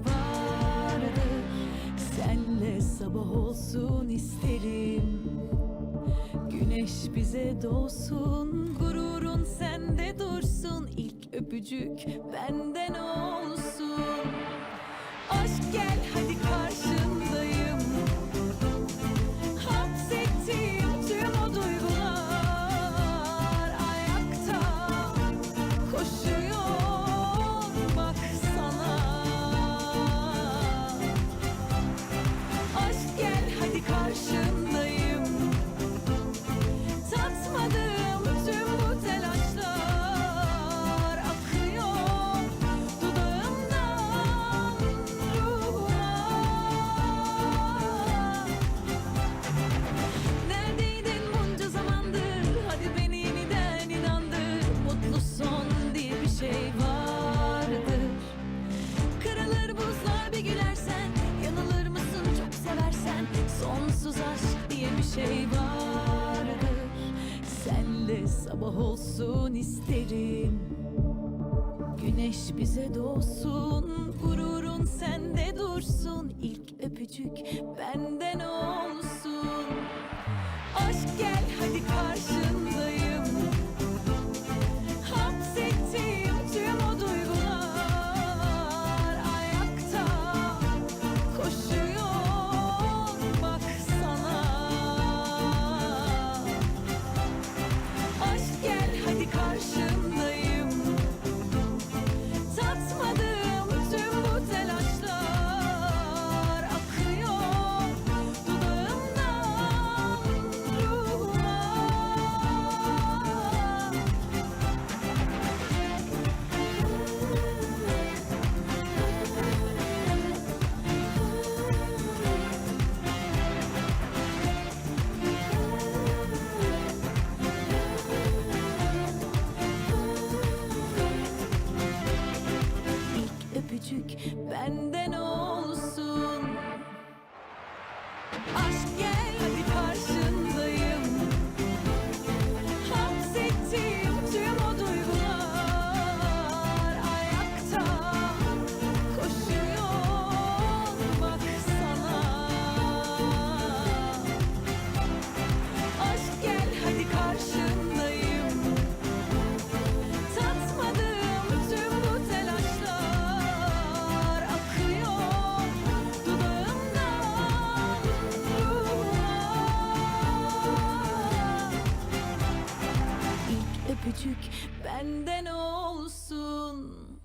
vardı. Senle sabah olsun isterim. Güneş bize doğsun Gururun sende dursun. İlk öpücük benden ol şey vardır. Senle sabah olsun isterim. Güneş bize doğsun Gururun sende dursun. İlk öpücük benden o benden olsun. Aşk gel benden olsun.